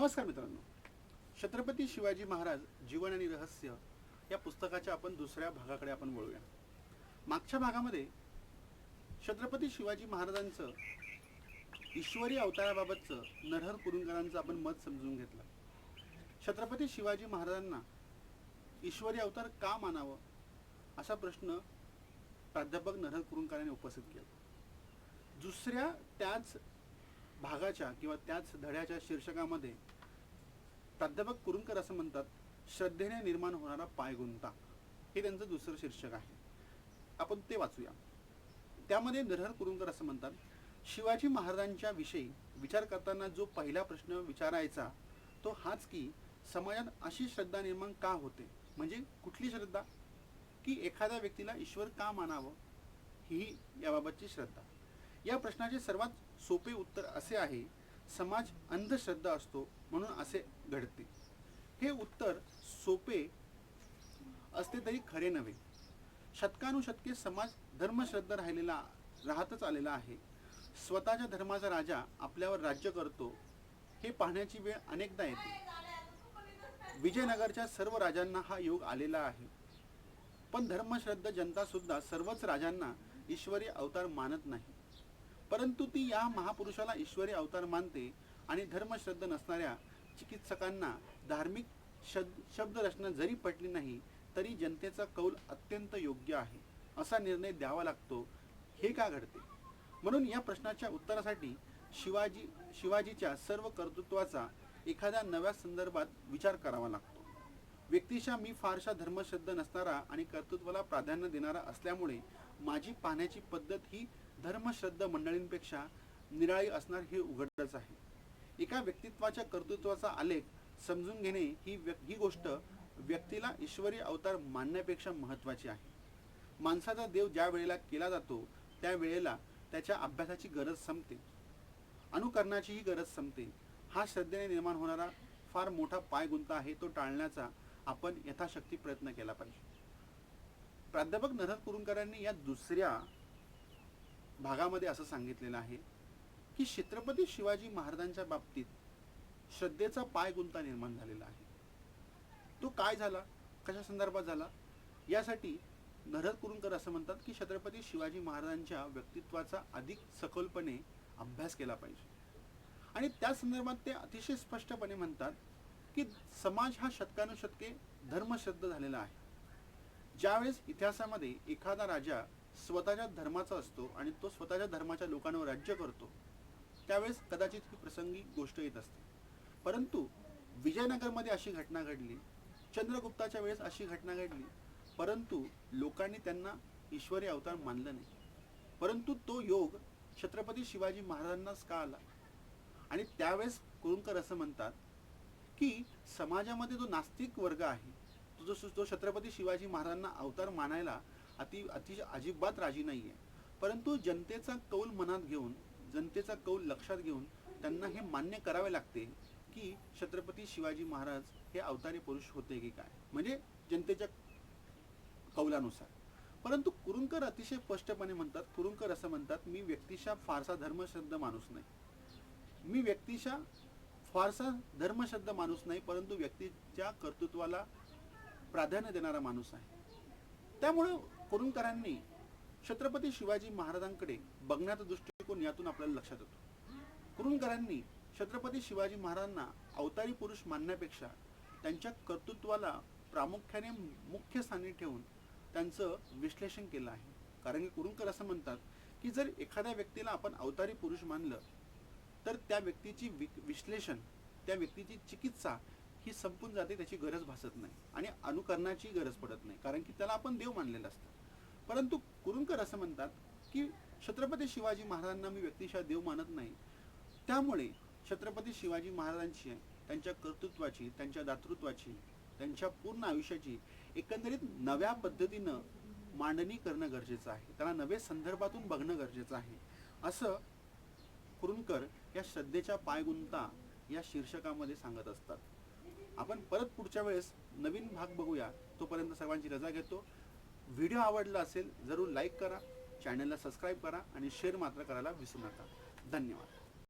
नमस्कार मित्रांनो. छत्रपती शिवाजी महाराज जीवन आणि रहस्य या पुस्तकाच्या आपण दुसऱ्या भागाकडे आपण वळूया. मागच्या भागामध्ये छत्रपती शिवाजी महाराजांचं ईश्वरी अवताराबाबतचं नरहर कुरुंकरांचं आपण मत समजून घेतलं. छत्रपती शिवाजी महाराजांना ईश्वरी अवतार का मानावं? असा प्रश्न प्राध्यापक नरहर कुरुंकरांनी उपस्थित केला. दुसऱ्या त्याच भागाच्या किंवा त्याच धड्याच्या शीर्षकामध्ये प्राध्यापक कुरुंकर असं म्हणतात श्रद्धेने निर्माण होणारा पायगुंता हे त्यांचं दुसरं शीर्षक आहे. आपण ते वाचूया. त्यामध्ये नरहर कुरुंकर असं म्हणतात शिवाजी महाराजांच्या विषयी विचार करताना जो पहिला प्रश्न विचारायचा तो हाच की समाजात अशी श्रद्धा निर्माण का होते? म्हणजे कुठली श्रद्धा? की एखाद्या व्यक्तीला ईश्वर का मानावं? ही याबाबतची श्रद्धा. या प्रश्नाचे सर्वात सोपे उत्तर असे आहे समाज अंधश्रद्धा असतो म्हणून असे घडते. हे उत्तर सोपे असते तरी खरे नव्हे. शतकानुशतके समाज धर्मश्रद्धा राहिलेला राहतच आलेला आहे. स्वतःच्या धर्माचा राजा आपल्यावर राज्य करतो हे पाहण्याची वेळ अनेकदा येते. विजयनगरच्या सर्व राजांना हा योग आलेला आहे. पण धर्मश्रद्ध जनता सुद्धा सर्वच राजांना ईश्वरी अवतार मानत नाही. परंतु ती या महापुरुषाला ईश्वरी अवतार मानते आणि धर्मश्रद्ध नसणाऱ्या चिकित्सकांना धार्मिक शब्द शब्दरचना जरी पटली नाही तरी जनतेचा कौल अत्यंत योग्य आहे. असा निर्णय द्यावा लागतो. हे का घडते? म्हणून या प्रश्नाच्या उत्तरासाठी शिवाजी शिवाजीच्या सर्व कर्तृत्वाचा एखाद्या नव्या संदर्भात विचार करावा लागतो. व्यक्तिशा मी फारशा धर्मश्रद्ध नसणारा आणि कर्तृत्वाला प्राधान्य देणारा असल्यामुळे माझी पाहण्याची पद्धत ही धर्मश्रद्ध मंडळींपेक्षा निराळी असणार हे उघडच आहे. एका व्यक्तित्वाच्या कर्तृत्वाचा आलेख समजून घेणे ही व्यक ही गोष्ट व्यक्तीला ईश्वरी अवतार मानण्यापेक्षा महत्त्वाची आहे. माणसाचा देव ज्या वेळेला केला जातो त्या वेळेला त्याच्या अभ्यासाची गरज संपते. अनुकरणाचीही गरज संपते. हा श्रद्धेने निर्माण होणारा फार मोठा पाय गुंता आहे तो टाळण्याचा आपण यथाशक्ती प्रयत्न केला पाहिजे. प्राध्यापक नरहर कुरुंकरांनी या दुसऱ्या भागामध्ये असं सांगितलेलं आहे की छत्रपती शिवाजी महाराजांच्या बाबतीत श्रद्धेचा पाय गुंता निर्माण झालेला आहे. तो काय झाला? कशा संदर्भात झाला? यासाठी नरहर कुरुंकर असं म्हणतात की छत्रपती शिवाजी महाराजांच्या व्यक्तित्वाचा अधिक सखोलपणे अभ्यास केला पाहिजे. आणि त्या संदर्भात ते अतिशय स्पष्टपणे म्हणतात की समाज हा शतकानुशतके धर्मश्रद्ध झालेला आहे. ज्यावेळेस इतिहासामध्ये एखादा राजा स्वतःच्या धर्माचा असतो आणि तो स्वतःच्या धर्माच्या लोकांवर राज्य करतो त्यावेळेस कदाचित ही प्रसंगी गोष्ट येत असते. परंतु विजयनगरमध्ये अशी घटना घडली चंद्रगुप्ताच्या वेळेस अशी घटना घडली परंतु लोकांनी त्यांना ईश्वरी अवतार मानलं नाही. परंतु तो योग छत्रपती शिवाजी महाराजांनाच का आला? आणि त्यावेळेस कुरुंकर असं म्हणतात की समाजामध्ये जो नास्तिक वर्ग आहे तो जो जो छत्रपती शिवाजी महाराजांना अवतार मानायला अति अतिशय अजिबात राजी नाही आहे परंतु जनतेचा कौल मनात घेऊन जनतेचा कौल लक्षात घेऊन त्यांना हे मान्य करावे लागते की छत्रपती शिवाजी महाराज हे अवतारी पुरुष होते की काय. म्हणजे जनतेच्या कौलानुसार. परंतु कुरुंकर अतिशय स्पष्टपणे म्हणतात कुरुंकर असं म्हणतात मी व्यक्तिशा फारसा धर्मश्रद्ध माणूस नाही. मी व्यक्तिशा फारसा धर्मश्रद्ध माणूस नाही परंतु व्यक्तीच्या कर्तृत्वाला प्राधान्य देणारा माणूस आहे. त्यामुळं कुरुंकरांनी छत्रपती शिवाजी महाराजांकडे बघण्याचा दृष्टिकोन यातून आपल्याला लक्षात येतो. कुरुंकरांनी छत्रपती शिवाजी महाराजांना अवतारी पुरुष मानण्यापेक्षा त्यांच्या कर्तृत्वाला प्रामुख्याने मुख्य स्थानी ठेवून त्यांचं विश्लेषण केलं आहे. कारण की कुरुंकर असं म्हणतात की जर एखाद्या व्यक्तीला आपण अवतारी पुरुष मानलं तर त्या व्यक्तीची वि विश्लेषण त्या व्यक्तीची चिकित्सा ही संपून जाते त्याची गरज भासत नाही आणि अनुकरणाची गरज पडत नाही. कारण की त्याला आपण देव मानलेलं असतं. परंतु कुरुंकर असं म्हणतात की छत्रपती शिवाजी महाराजांना मी व्यक्तिशः देव मानत नाही. त्यामुळे छत्रपती शिवाजी महाराजांची त्यांच्या कर्तृत्वाची त्यांच्या दातृत्वाची त्यांच्या पूर्ण आयुष्याची एकंदरीत नव्या पद्धतीनं मांडणी करणं गरजेचं आहे. त्याला नवे संदर्भातून बघणं गरजेचं आहे. असं कुरुंकर या श्रद्धेच्या पायगुंता या शीर्षकामध्ये सांगत असतात. आपण परत पुढच्या वेळेस नवीन भाग बघूया तोपर्यंत सर्वांची रजा घेतो. व्हिडिओ आवडला असेल जरूर लाईक करा. चॅनलला सबस्क्राईब करा आणि शेअर मात्र करायला विसरू नका. धन्यवाद.